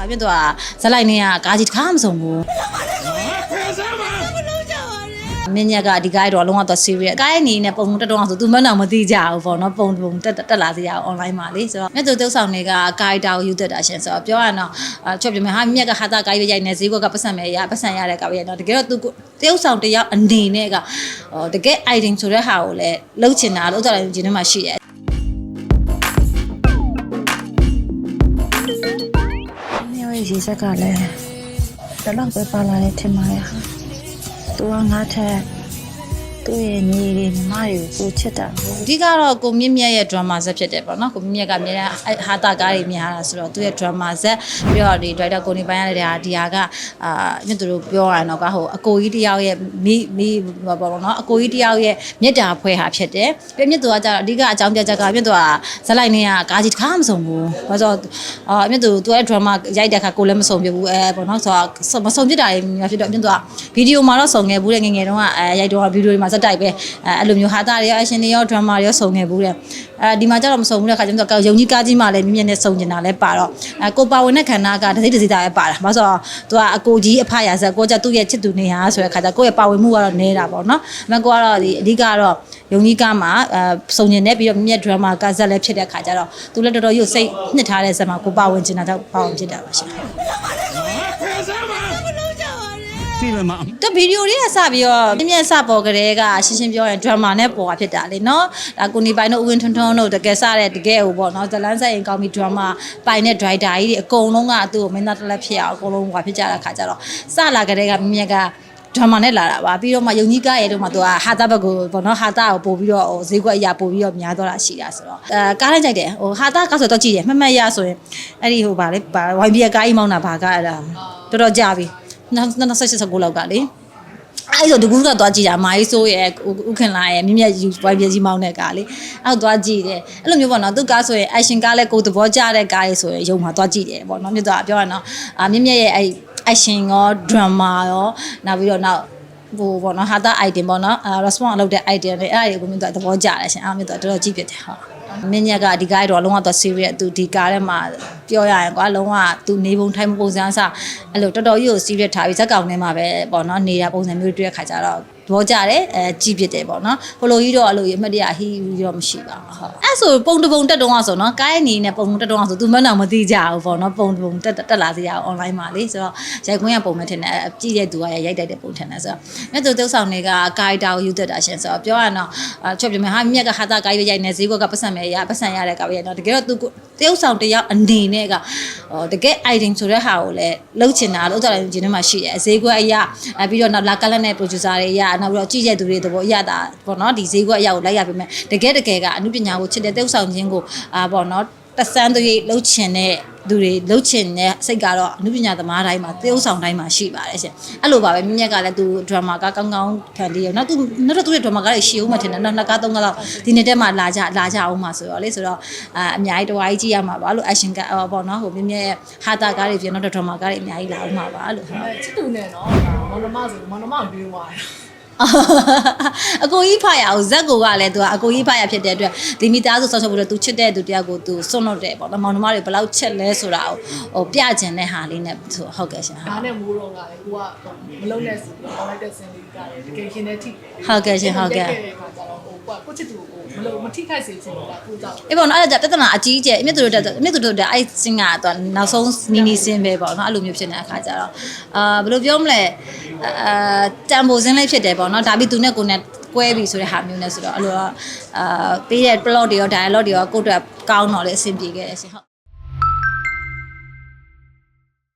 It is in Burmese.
ဒါပြတော့ဇက်လိုက်နေကကားကြီးတစ်ခါမဆုံးဘူးမင်းညက်ကအဒီကားတော့လုံးဝတော့ serious ကားရဲ့နေနဲ့ပုံတက်တော့ဆိုသူမနှောင်မသိကြဘူးပေါ့နော်ပုံပုံတက်တက်လာစေရအောင် online မှာလေဆိုတော့မြတ်သူတုပ်ဆောင်တွေကကားတာကိုယူတတ်တာရှင်ဆိုတော့ပြောရရင်တော့အချော့ပြမယ်ဟာမြက်ကဟာတာကားရိုက်နေဈေးကွက်ကပတ်စံမဲ့ရပတ်စံရတဲ့ကားရိုက်တော့တကယ်တော့သူတုပ်ဆောင်တယောက်အနေနဲ့ကဟိုတကယ် item ဆိုတဲ့ဟာကိုလည်းလှုပ်ချင်တာလှုပ်ကြတယ်ဂျင်းထဲမှာရှိတ ရဲ့ရေစက်ကလည်းတော့တော့ပဲပါလာတယ်ထင်ပါရဲ့ဟာသူကငါထက် သူ့ရဲ့ညီတွေညီမတွေကိုကိုချစ်တာကိုအဓိကတော့ကိုမြင့်မြတ်ရဲ့ drama ဇက်ဖြစ်တယ်ပေါ့နော်ကိုမြင့်မြတ်ကအများအားဟာတာကားတွေများတာဆိုတော့သူ့ရဲ့ drama ဇက်ပြီးတော့ဒီ director ကိုနေပိုင်းရတဲ့ဟာဒီဟာကအာမြင့်သူတို့ပြောရအောင်တော့ကဟိုအကိုကြီးတယောက်ရဲ့မိမိဘာပေါ့နော်အကိုကြီးတယောက်ရဲ့မြတ်တာဖွဲဟာဖြစ်တယ်ပြီးမြင့်သူကကြတော့အဓိကအကြောင်းပြချက်ကမြင့်သူကဇက်လိုက်နေကကားကြီးတစ်ခါမဆုံးဘူးဘာလို့အာမြင့်သူသူရဲ့ drama ရိုက်တဲ့ခါကိုလည်းမဆုံးပြဘူးအဲပေါ့နော်ဆိုတော့မဆုံးပြတာတွေများဖြစ်တော့မြင့်သူကဗီဒီယိုမှာတော့ဆုံးခဲ့ဘူးတဲ့ငယ်ငယ်တုန်းကအဲရိုက်တော့ဗီဒီယိုတွေမှာဇက်တိုက်ပဲအဲအဲ့လိုမျိုးဟာတာတွေရောအရှင်တွေရော drama တွေရောဆုံးခဲ့ဘူးတဲ့အဲဒီမှာကျတော့မဆုံးဘူးတဲ့ခါကျတော့ယုံကြီးကားကြီးမှလည်းမြင့်မြင့်နဲ့ဆုံးနေတာလည်းပါတော့အဲကိုပါဝင်တဲ့ခန္ဓာကတစ်စိတ်တစ်စိတ်သားပဲပါတာဘာလို့ဆိုတော့သူကအကိုကြီးအဖရာဇက်ကိုကြသူ့ရဲ့ချစ်သူနေဟာဆိုတဲ့ခါကျကိုယ့်ရဲ့ပါဝင်မှုကတော့နေတာပေါ့နော်အမကိုကတော့ဒီအဓိကတော့ယုံကြီးကားမှာအဲစုံညင်နေပြီးတော့မြင့် drama ကဇက်လည်းဖြစ်တဲ့ခါကျတော့သူလည်းတော်တော်ရုပ်စိတ်နှစ်ထားတဲ့ဇက်မှာကိုပါဝင်ချင်တာတော့ပါဝင်ဖြစ်တာပါရှင် သိတယ်မတဗီဒီယိုတွေကစပြီးတော့မြင့်မြတ်စပေါ်ကလေးကရှင်းရှင်းပြောရင် drama နဲ့ပေါ်တာဖြစ်တာလေနော်ဒါကိုနေပိုင်တို့ဦးဝင်းထွန်းထွန်းတို့တကယ်စတဲ့တကယ်ဟိုပေါ့နော်ဇလန်းဆိုင်ရင်ကောင်းပြီး drama ပိုင်တဲ့ driver ကြီးတွေအကုန်လုံးကသူ့ကိုမင်းသားတစ်လက်ဖြစ်အောင်အကုန်လုံးဟိုဖြစ်ကြတာခါကြတော့စလာကလေးကမြင့်မြတ်က drama နဲ့လာတာပါပြီးတော့မှယုံကြီးကားရဲ့တော့မှသူကဟာတာဘက်ကိုပေါ့နော်ဟာတာကိုပို့ပြီးတော့ဟိုဈေးကွက်အရာပို့ပြီးတော့များတော့တာရှိတာဆိုတော့အဲကားလိုက်ကြိုက်တယ်ဟိုဟာတာကားဆိုတော့ကြည့်တယ်မှတ်မှတ်ရဆိုရင်အဲ့ဒီဟိုဗာလေဗာ YB ရဲ့ကားကြီးမောင်းတာဗာကားအဲ့ဒါတော်တော်ကြာပြီ 2016လောက်ကလေအဲ့ဆိုတကူကတော့ကြည့်တာမာကြီးဆိုးရဲ့ဥခင်လာရဲ့မြင့်မြတ်ယူဝိုင်းပြကြီးမောင်းတဲ့ကားလေအဲ့တော့သွားကြည့်တယ်အဲ့လိုမျိုးပေါ့နော်သူကားဆိုရင် action ကားလဲကိုယ်သဘောကျတဲ့ကားလေးဆိုရင်ရုံမှာသွားကြည့်တယ်ပေါ့နော်မြတ်သွားပြောရအောင်အာမြင့်မြတ်ရဲ့အဲ့ action ရော drama ရောနောက်ပြီးတော့နောက် ဟိုပေါ့နော်ဟာတာ item ပေါ့နော်အာ response လုပ်တဲ့ item တွေအဲ့ဒါတွေကိုမြတ်သွားသဘောကျတယ်ရှင်အားမြတ်သွားတော်တော်ကြည့်ဖြစ်တယ်ဟုတ်မင်းညက်ကဒီကားတော့လုံးဝတော့ serious သူဒီကားထဲမှာပြောရရင်ကွာလုံးဝသူနေပုံထိုင်ပုံစံအစအဲ့လိုတော်တော်ကြီးကို serious ထားပြီးဇက်ကောင်ထဲမှာပဲပေါ့နော်နေတာပုံစံမျိုးတွေ့တဲ့ခါကျတော့သ ဘောကြတယ်အဲကြီးဖြစ်တယ်ပေါ့နော်ဟိုလိုကြီးတော့အလိုကြီးအမှတ်တရဟီးပြီးတော့မရှိပါဘူးဟုတ်အဲ့ဆိုပုံတပုံတက်တုံးအောင်ဆိုနော်ကားရဲ့နေနဲ့ပုံတပုံတက်တုံးအောင်ဆိုသူမနောက်မသိကြဘူးပေါ့နော်ပုံတပုံတက်တက်လာစေရအောင် online မှာလေဆိုတော့ရိုက်ခွင့်ရပုံမဲ့ထင်တယ်ကြည့်တဲ့သူကရိုက်တိုက်တဲ့ပုံထင်တယ်ဆိုတော့မြတ်သူတုတ်ဆောင်တွေကကာရီတာကိုယူတတ်တာရှင်ဆိုတော့ပြောရအောင်တော့ချွတ်ပြမယ်ဟာမြက်ကဟာသာကာရီပဲရိုက်နေဈေးကွက်ကပတ်စံမယ်ရပတ်စံရတဲ့ကာရီရတော့တကယ်တော့သူတယောက်ဆောင်တယောက်အနေနဲ့ကဟိုတကယ် item ဆိုတဲ့ဟာကိုလည်းလှုပ်ချင်တာလို့ဥစ္စာတွေကျင်းထဲမှာရှိတယ်ဈေးကွက်အရာပြီးတော့နောက်လာကလတ်နဲ့ producer တွေအရာနောက်ပြီးတော့ကြည့်ရတဲ့သူတွေသဘောအရတာပေါ့နော်ဒီဈေးကွက်အရာကိုလိုက်ရပေးမယ်တကယ်တကယ်ကအမှုပညာကိုချစ်တဲ့တရုပ်ဆောင်ခြင်းကိုအာပေါ့နော်တဆန်းသွေးလှုပ်ချင်တဲ့သူတွေလှုပ်ချင်တဲ့စိတ်ကတော့အမှုပညာသမားတိုင်းမှာတရုပ်ဆောင်တိုင်းမှာရှိပါတယ်ရှင်အဲ့လိုပါပဲမြင့်မြတ်ကလည်းသူ drama ကကောင်းကောင်းခံလေးရနောက်သူနောက်တော့သူရဲ့ drama ကလည်းရှီအောင်မှထင်တယ်နောက်နှစ်ကားသုံးကားတော့ဒီနေ့တက်မှလာကြလာကြအောင်မှဆိုတော့လေဆိုတော့အာအများကြီးတဝါကြီးကြည့်ရမှာပါလို့ action ကပေါ့နော်ဟိုမြင့်မြတ်ရဲ့ဟာတာကားတွေပြင်တော့ drama ကားတွေအများကြီးလာအောင်မှာပါလို့အဲချစ်သူနဲ့နော်မောင်နှမဆိုမောင်နှမပြေးသွားတယ် အကိုကြီးဖရအောင်ဇက်ကိုကလည်းသူကအကိုကြီးဖရဖြစ်တဲ့အတွက်ဒီမိသားစုဆောက်ရှောက်ဖို့တော့သူချစ်တဲ့သူတယောက်ကိုသူစွန့်လွတ်တယ်ပေါ့နော်မောင်နှမတွေဘယ်လောက်ချစ်လဲဆိုတာကိုဟိုပြကျင်တဲ့ဟာလေးနဲ့ဆိုဟုတ်ကဲ့ရှင်ဟုတ်ဒါနဲ့မိုးတော့ကလည်းကိုကမလုံးနဲ့စီတော့လိုက်တဲ့စင်လေးကလည်းတကယ်ရှင်တဲ့ထိဟုတ်ကဲ့ရှင်ဟုတ်ကဲ့တဲ့ခါကျတော့ဟိုကကိုချစ်သူကိုမ လုံးမထိခိုက်စေချင်ဘူးကကိုကြောင့်အေးပေါ့နော်အဲ့ဒါကြပြဿနာအကြီးကျယ်အမြင့်သူတို့တက်အမြင့်သူတို့တက်အဲ့စင်ကတော့နောက်ဆုံးနီနီစင်ပဲပေါ့နော်အဲ့လိုမျိုးဖြစ်နေတဲ့အခါကျတော့အာဘယ်လိုပြောမလဲအာတန်ဖိုစင်းလေးဖြစ်တယ်ပေါ့နော်ဒါပြီးသူနဲ့ကိုနဲ့ကွဲပြီဆိုတဲ့ဟာမျိုးနဲ့ဆိုတော့အဲ့လိုတော့အာပေးတဲ့ plot တွေရော dialogue တွေရောကိုယ့်အတွက်ကောင်းတော့လေအဆင်ပြေခဲ့တယ်ရှင်ဟုတ်